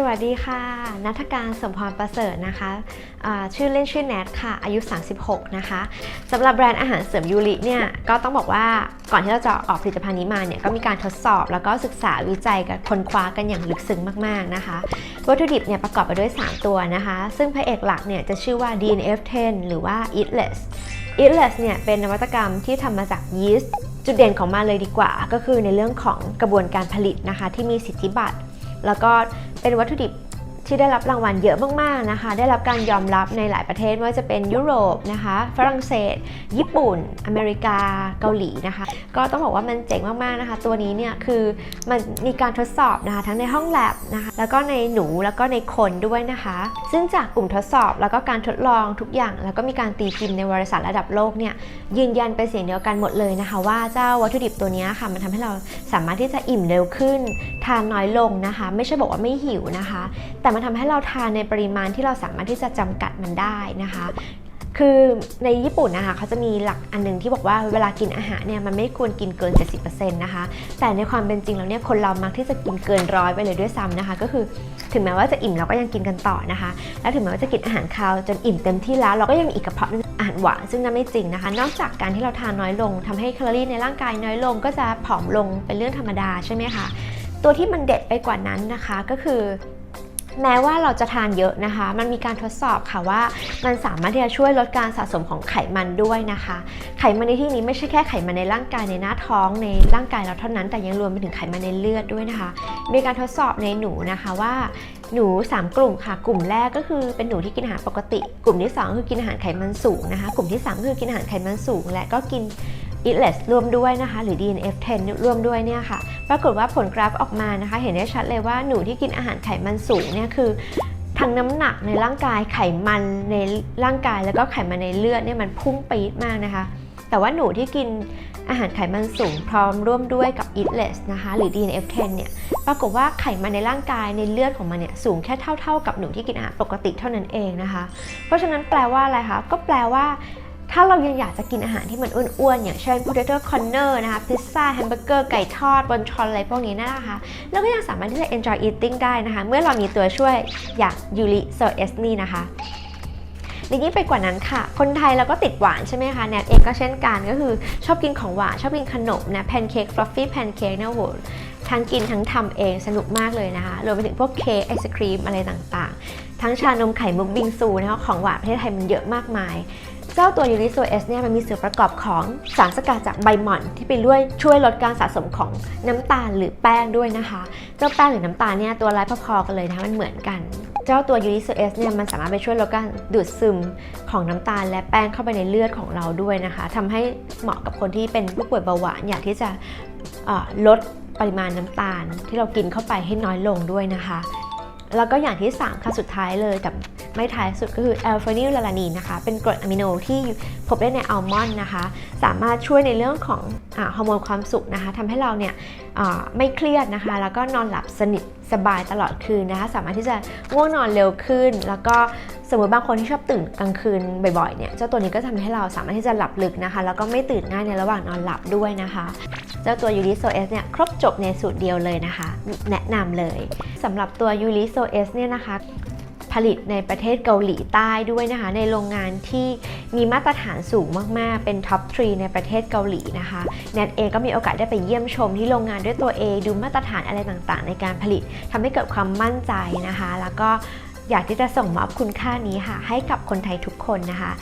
สวัสดีค่ะ นัฐการสมพรประเสริฐนะคะชื่อเล่นชื่อแนทค่ะ อายุ 36 นะคะสำหรับแบรนด์อาหารเสริมยูริเนี่ยก็ต้องบอกว่าก่อนที่เราจะออกผลิตภัณฑ์นี้มาเนี่ยก็มีการทดสอบแล้วก็ศึกษาวิจัยกับค้นคว้ากันอย่างลึกซึ้งมาก ๆ นะคะ วัตถุดิบเนี่ยประกอบไปด้วย 3 ตัวนะคะ ซึ่งพระเอกหลักเนี่ยจะชื่อว่า DNF10 หรือว่า Eatless Eatless เนี่ยเป็นนวัตกรรมที่ทำมาจากยีสต์จุดเด่นของมันเลยดีกว่า ก็คือในเรื่องของกระบวนการผลิตนะคะที่มีสิทธิบัตรแล้วก็ เป็นวัตถุดิบ ที่ได้รับรางวัลเยอะมากๆนะคะ ได้รับการยอมรับในหลายประเทศไม่ว่าจะเป็นยุโรปนะคะ ฝรั่งเศส ญี่ปุ่น อเมริกา เกาหลีนะคะ ก็ต้องบอกว่ามันเจ๋งมากๆนะคะ ตัวนี้เนี่ยคือมันมีการทดสอบนะคะทั้งในห้องแลบนะคะ แล้วก็ในหนูแล้วก็ในคนด้วยนะคะ ซึ่งจากกลุ่มทดสอบแล้วก็การทดลองทุกอย่าง แล้วก็มีการตีพิมพ์ในวารสารระดับโลกเนี่ยยืนยันเป็นเสียงเดียวกันหมดเลยนะคะ ว่าเจ้าวัตถุดิบตัวนี้ค่ะ มันทำให้เราสามารถที่จะอิ่มเร็วขึ้น ทานน้อยลงนะคะ ไม่ใช่บอกว่าไม่หิวนะคะ แต่มันทำให้เราทานในปริมาณที่เราสามารถที่จะจำกัดมันได้นะคะคือในญี่ปุ่นนะคะเขาจะมีหลักอันหนึงที่บอกว่าเวลากินอาหารเนี่ยมันไม่ควรกินเกิน 70%นะคะแต่ในความเป็นจริงแล้วเนี่ยคนเรามักที่จะกินเกินร้อยไปเลยด้วยซ้ำนะคะ ก็คือถึงแม้ว่าจะอิ่มเราก็ยังกินกันต่อนะคะ และถึงแม้ว่าจะกินอาหารคาวจนอิ่มเต็มที่แล้ว เราก็ยังมีอีกกระเพาะนึงอาหารหวานซึ่งนั่นไม่จริงนะคะ นอกจากการที่เราทานน้อยลงทำให้แคลอรี่ในร่างกายน้อยลง ก็จะผอมลงเป็นเรื่องธรรมดาใช่ไหมคะตัวที่มันเด็ดไปกว่านั้นนะคะก็คือ แม้ว่าเราจะทานเยอะนะคะ มันมีการทดสอบค่ะว่า มันสามารถที่จะช่วยลดการสะสมของไขมันด้วยนะคะ ไขมันในที่นี้ไม่ใช่แค่ไขมันในร่างกายในหน้าท้องในร่างกายเราเท่านั้น แต่ยังรวมไปถึงไขมันในเลือดด้วยนะคะ มีการทดสอบในหนูนะคะว่าหนู 3 กลุ่มค่ะ กลุ่มแรกก็คือเป็นหนูที่กินอาหารปกติ กลุ่มที่ 2 คือกินอาหารไขมันสูงนะคะ กลุ่มที่ 3 คือกินอาหารไขมันสูง และก็กิน Eatless ร่วมด้วยนะคะ หรือ DNF10 ร่วมด้วยเนี่ยค่ะ ปรากฏว่าผลกราฟออกมานะคะ เห็นได้ชัดเลยว่าหนูที่กินอาหารไขมันสูงเนี่ยคือทั้งน้ำหนักในร่างกายไขมันในร่างกายแล้วก็ไขมันในเลือดเนี่ยมันพุ่งปี๊ดมากนะคะ แต่ว่าหนูที่กินอาหารไขมันสูงพร้อมร่วมด้วยกับ Eatless นะคะหรือ DNF10 เนี่ยปรากฏว่าไขมันในร่างกายในเลือดของมันเนี่ยสูงแค่เท่า ๆ กับหนูที่กินอาหารปกติเท่านั้นเองนะคะ เพราะฉะนั้นแปลว่าอะไรคะก็แปลว่า ถ้าเรายังอยากจะกินอาหารที่มันอ้วนๆ อย่างเช่น potato corner นะคะพิซซ่าแฮมเบอร์เกอร์ไก่ทอดบอนชอนอะไรพวกนี้นะคะแล้วก็ยังสามารถที่จะ enjoy eating ได้นะคะ เมื่อเรามีตัวช่วยอย่างยูริโซเอสนี่นะคะในยิ่งไปกว่านั้นค่ะ คนไทยเราก็ติดหวานใช่ไหมคะ แนทเองก็เช่นกันก็คือชอบกินของหวาน ชอบกินขนมนะแพนเค้กฟลอฟฟี่แพนเค้กเนี่ยโอ้โหทั้งกินทั้งทำเองสนุกมากเลยนะคะ รวมไปถึงพวกเค้กไอศครีมอะไรต่างๆ ทั้งชานมไข่มุกบิงซูนะคะของหวานประเทศไทยมันเยอะมากมาย เจ้าตัวยูริโซเอสเนี่ยมันมีส่วนประกอบของสารสกัดจากใบหม่อน ที่ไปช่วยช่วยลดการสะสมของน้ำตาลหรือแป้งด้วยนะคะ เจ้าแป้งหรือน้ำตาลเนี่ยตัวร้ายพอๆกันเลยนะคะมันเหมือนกัน เจ้าตัวยูริโซเอสเนี่ยมันสามารถไปช่วยลดการดูดซึมของน้ำตาล และแป้งเข้าไปในเลือดของเราด้วยนะคะทำให้เหมาะกับคนที่เป็นผู้ป่วยเบาหวานอยากที่จะลดปริมาณน้ำตาล ที่เรากินเข้าไปให้น้อยลงด้วยนะคะ แล้วก็อย่างที่3ค่ะสุดท้ายเลยแต่ ไม่ท้ายสุดก็คือแอลฟานิลลาลานีนนะคะ เป็นกรดอะมิโนที่พบได้ในอัลมอนด์นะคะ สามารถช่วยในเรื่องของอฮอร์โมนความสุขนะคะทำให้เราเนี่ยไม่เครียดนะคะ แล้วก็นอนหลับสนิทสบายตลอดคืนนะคะ สามารถที่จะง่วงนอนเร็วขึ้น แล้วก็สมมติบางคนที่ชอบตื่นกลางคืนบ่อยๆเนี่ยเจ้าตัวนี้ก็ทำให้เราสามารถที่จะหลับลึกนะคะ แล้วก็ไม่ตื่นง่ายในระหว่างนอนหลับด้วยนะคะ เจ้าตัวยูริโซเอสเนี่ยครบจบในสูตรเดียวเลยนะคะ แนะนำเลยสำหรับตัวยูริโซเอสเนี่ยนะคะ ผลิตในประเทศเกาหลีใต้ด้วยนะคะ ในโรงงานที่มีมาตรฐานสูงมากๆ เป็นท็อปทรีในประเทศเกาหลีนะคะแนทเองก็มีโอกาสได้ไปเยี่ยมชมที่โรงงานด้วยตัวเอง ดูมาตรฐานอะไรต่างๆ ในการผลิตทำให้เกิดความมั่นใจนะคะ แล้วก็อยากที่จะส่งมอบคุณค่านี้ค่ะ ให้กับคนไทยทุกคนนะคะ